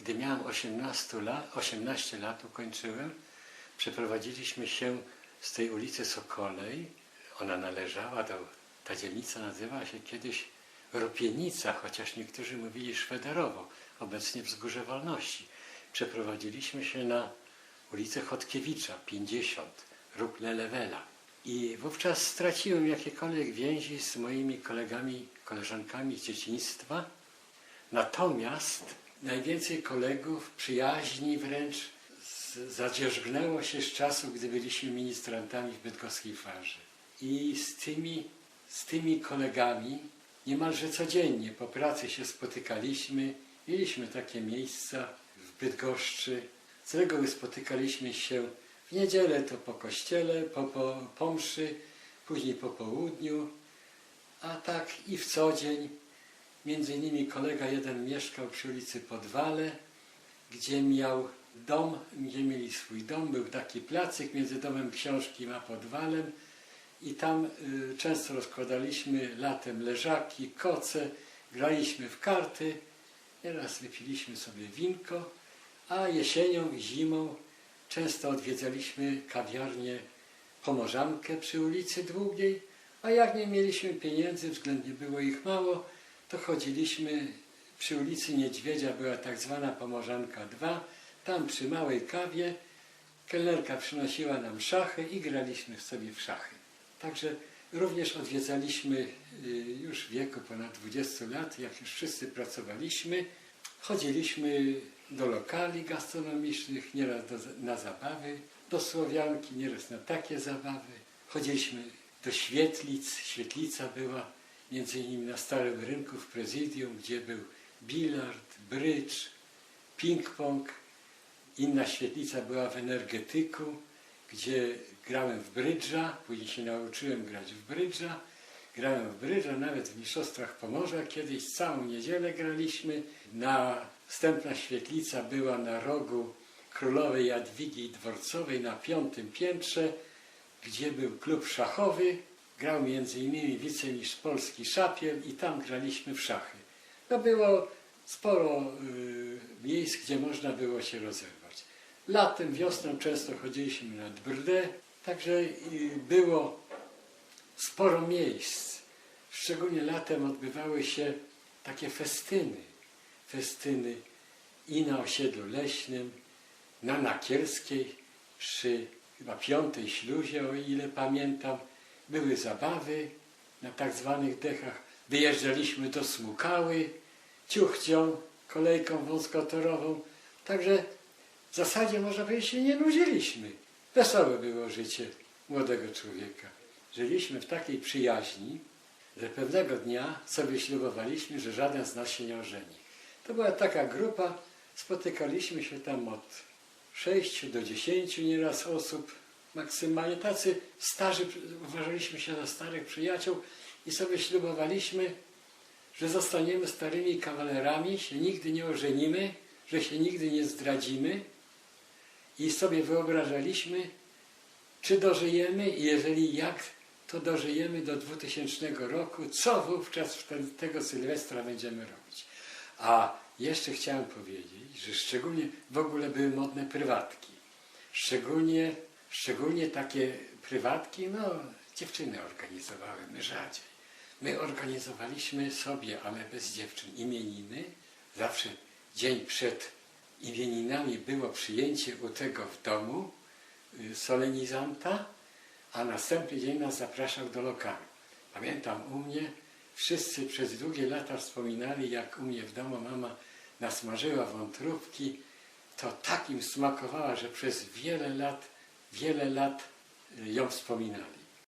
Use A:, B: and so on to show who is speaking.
A: gdy miałem 18 lat, 18 lat ukończyłem, przeprowadziliśmy się z tej ulicy Sokolej. Ona należała do, ta dzielnica nazywała się kiedyś Ropienica, chociaż niektórzy mówili Szwederowo, obecnie Wzgórze Wolności. Przeprowadziliśmy się na ulicę Chodkiewicza, 50, róg Lelewela. I wówczas straciłem jakiekolwiek więzi z moimi kolegami, koleżankami z dzieciństwa. Natomiast najwięcej kolegów, przyjaźni wręcz zadzierzgnęło się z czasu, gdy byliśmy ministrantami w bydgoskiej farze. I z tymi, z tymi kolegami niemalże codziennie po pracy się spotykaliśmy. Mieliśmy takie miejsca w Bydgoszczy. Z reguły spotykaliśmy się w niedzielę to po kościele, po, po, po mszy, później po południu, a tak i w co dzień. Między innymi kolega jeden mieszkał przy ulicy Podwale, gdzie miał dom, gdzie mieli swój dom, był taki placyk między domem książki a Podwalem. I tam y, często rozkładaliśmy latem leżaki, koce, graliśmy w karty, nieraz wypiliśmy sobie winko, a jesienią i zimą często odwiedzaliśmy kawiarnię Pomorzankę przy ulicy Długiej, a jak nie mieliśmy pieniędzy, względnie było ich mało, to chodziliśmy przy ulicy Niedźwiedzia, była tak zwana Pomorzanka 2, tam przy małej kawie kelnerka przynosiła nam szachy i graliśmy sobie w szachy. Także również odwiedzaliśmy y, już w wieku ponad 20 lat, jak już wszyscy pracowaliśmy, chodziliśmy do lokali gastronomicznych, nieraz do, na zabawy, do Słowianki, nieraz na takie zabawy. Chodziliśmy do świetlic, świetlica była między innymi na Starym Rynku w prezydium, gdzie był bilard, brycz, ping-pong. Inna świetlica była w energetyku, gdzie grałem w brydża, później się nauczyłem grać w brydża. Grałem w brydża, nawet w Mistrzostwach Pomorza. Kiedyś całą niedzielę graliśmy. Następna świetlica była na rogu Królowej Jadwigi Dworcowej na piątym piętrze, gdzie był klub szachowy. Grał innymi wicemistrz Polski Szapiel i tam graliśmy w szachy. To było sporo y, miejsc, gdzie można było się rozerwać. Latem, wiosną często chodziliśmy nad brdę, także y, było sporo miejsc. Szczególnie latem odbywały się takie festyny. Festyny i na osiedlu leśnym, na Nakierskiej, przy chyba piątej śluzie, o ile pamiętam. Były zabawy na tak zwanych dechach. Wyjeżdżaliśmy do Smukały, ciuchcią, kolejką wąskotorową. Także w zasadzie można powiedzieć, się nie nudziliśmy. Wesołe było życie młodego człowieka. Żyliśmy w takiej przyjaźni, że pewnego dnia sobie ślubowaliśmy, że żaden z nas się nie ożeni. To była taka grupa, spotykaliśmy się tam od 6 do 10 nieraz osób maksymalnie. Tacy starzy, uważaliśmy się za starych przyjaciół i sobie ślubowaliśmy, że zostaniemy starymi kawalerami, się nigdy nie ożenimy, że się nigdy nie zdradzimy i sobie wyobrażaliśmy, czy dożyjemy i jeżeli jak, to dożyjemy do 2000 roku, co wówczas ten, tego Sylwestra będziemy robić. A jeszcze chciałem powiedzieć, że szczególnie w ogóle były modne prywatki. Szczególnie, szczególnie takie prywatki, no dziewczyny organizowały, my rzadziej. My organizowaliśmy sobie, ale bez dziewczyn, imieniny. Zawsze dzień przed imieninami było przyjęcie u tego w domu y, solenizanta, a następny dzień nas zapraszał do lokalu. Pamiętam u mnie, wszyscy przez długie lata wspominali, jak u mnie w domu mama nasmażyła wątróbki, to tak im smakowała, że przez wiele lat, wiele lat ją wspominali.